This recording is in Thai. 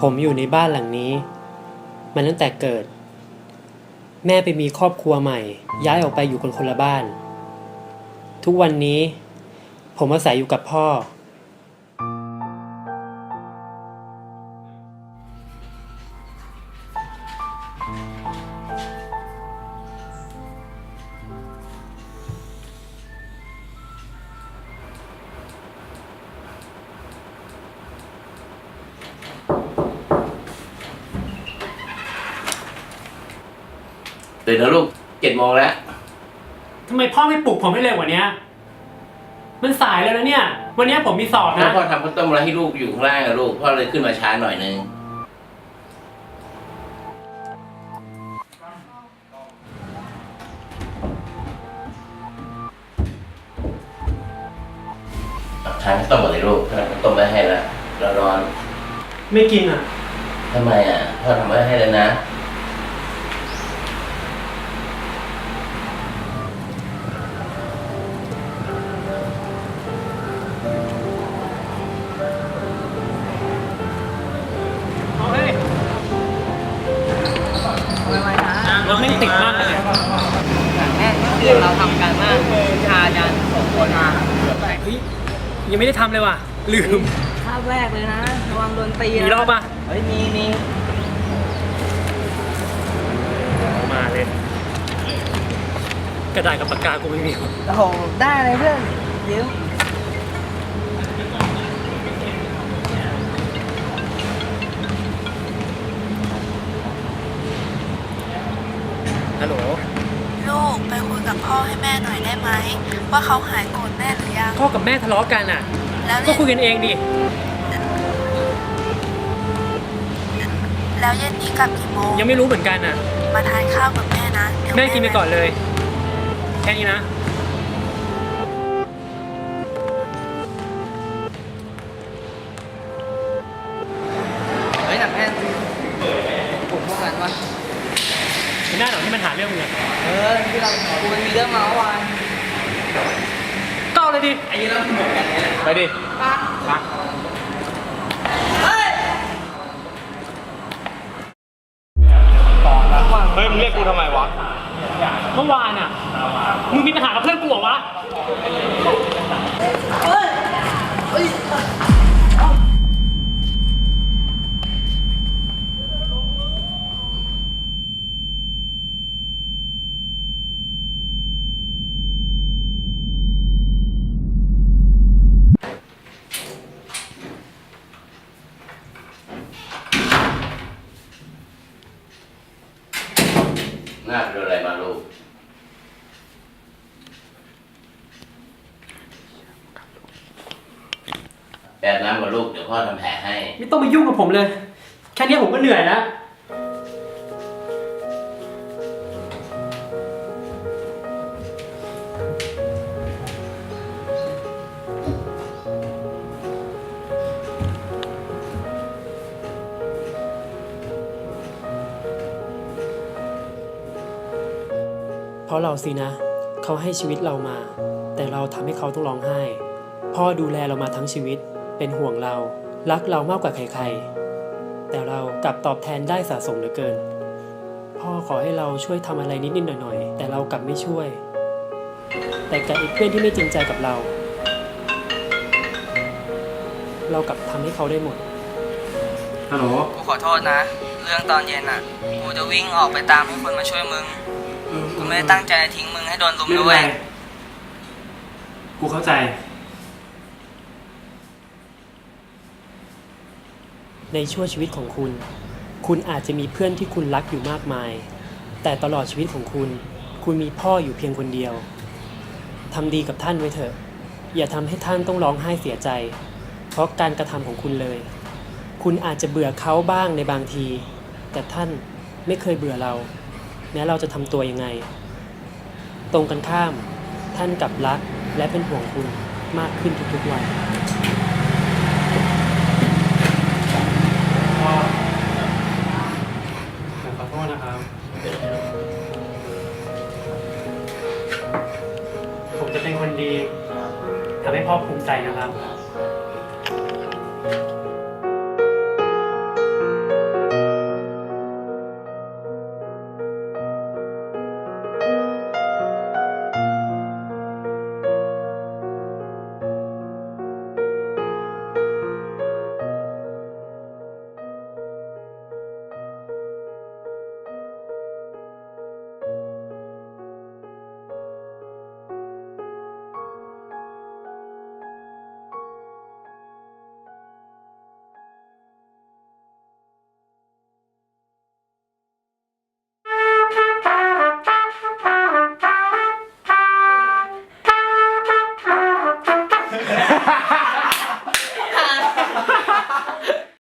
ผมอยู่ในบ้านหลังนี้มาตั้งแต่เกิด แม่ไปมีครอบครัวใหม่ ย้ายออกไปอยู่คนคนละบ้าน ทุกวันนี้ ผมอาศัยอยู่กับพ่อ ตื่นแล้วลูกเจ็ดโมงแล้ว ทำไมพ่อไม่ปลุกผมให้เร็วกว่านี้มันสายแล้วนะเนี่ย วันนี้ผมมีสอบแล้วนะ พ่อทำข้าวต้มอะไรให้ลูกอยู่ข้างล่างอะลูกพ่อเลยขึ้นมาช้าหน่อยนึงทานข้าวต้มก่อนเลยลูกทานข้าวต้มไว้ให้แล้วร้อนไม่กินอะๆทำไมอะพ่อทำไว้ให้แล้วนะ รถไม่งติดมากเลยแม่เดือนเราทำกันมากชาจันสองคนมาเฮ้ยยังไม่ได้ทำเลยว่ะ ลืมภาพแรกเลยนะระวังโดนตีมีนะรอบปะเฮ้ยมีมีมาเลย กระดาษกับปากกากูไม่มี โอ้โหได้เลยเพื่อนยิ้ม ม่หน่อยได้ไหมว่าเขาหายโกรธแม่หรือยังพ่อกับแม่ทะเลาะกันอะ แล้วก็เนี่ยคุยกันเองดิแล้วเย็นนี้กลับกี่โมงยังไม่รู้เหมือนกันอะ มาทานข้าวกับแม่นะเดี๋ยวแม่กินไปก่อนเลย แค่นี้นะ เฮ้ยหนักแน่นผมพวกกันวะ ไม่น่าหรอกที่มันหาเรื่องมึงอะเออที่เรากูมันมีเรื่องมาเมื่อวานก็เอาเลยดิไอ้ยี่เราหมดกันเลยไปดิปะมาเฮ้ยเฮ้ยมึงเรียกกูทำไมวะ เมื่อวานอะมึงมีปัญหากับเพื่อนกูเหรอวะหน้า ไปโดนอะไรมาลูกแปดน้ำกับลูกเดี๋ยวพ่อทำแผลให้ ไม่ต้องมายุ่งกับผมเลย แค่นี้ผมก็เหนื่อยแล้ว เพราะเราสินะ เขาให้ชีวิตเรามา แต่เราทำให้เขาต้องร้องไห้ พ่อดูแลเรามาทั้งชีวิต เป็นห่วงเรา รักเรามากกว่าใครๆ แต่เรากลับตอบแทนได้สะสมเหลือเกิน พ่อขอให้เราช่วยทำอะไรนิดๆหน่อยๆ แต่เรากลับไม่ช่วย แต่กับอีกเพื่อนที่ไม่จริงใจกับเรา เรากลับทำให้เขาได้หมด ฮัลโหล กูขอโทษนะ เรื่องตอนเย็นอะ กูจะวิ่งออกไปตามให้คนมาช่วยมึง กูไม่ได้ตั้งใจทิ้งมึงให้โดนลุมด้วยกูเข้าใจ ในช่วงชีวิตของคุณ คุณอาจจะมีเพื่อนที่คุณรักอยู่มากมาย แต่ตลอดชีวิตของคุณ คุณมีพ่ออยู่เพียงคนเดียว ทำดีกับท่านไว้เถอะ อย่าทำให้ท่านต้องร้องไห้เสียใจ เพราะการกระทำของคุณเลย คุณอาจจะเบื่อเขาบ้างในบางที แต่ท่านไม่เคยเบื่อเรา แม้เราจะทำตัวยังไง ตรงกันข้าม ท่านกลับรักและเป็นห่วงคุณมากขึ้นทุกๆวันผมขอโทษนะครับ ผมจะเป็นคนดีทำให้พ่อภูมิใจนะครับ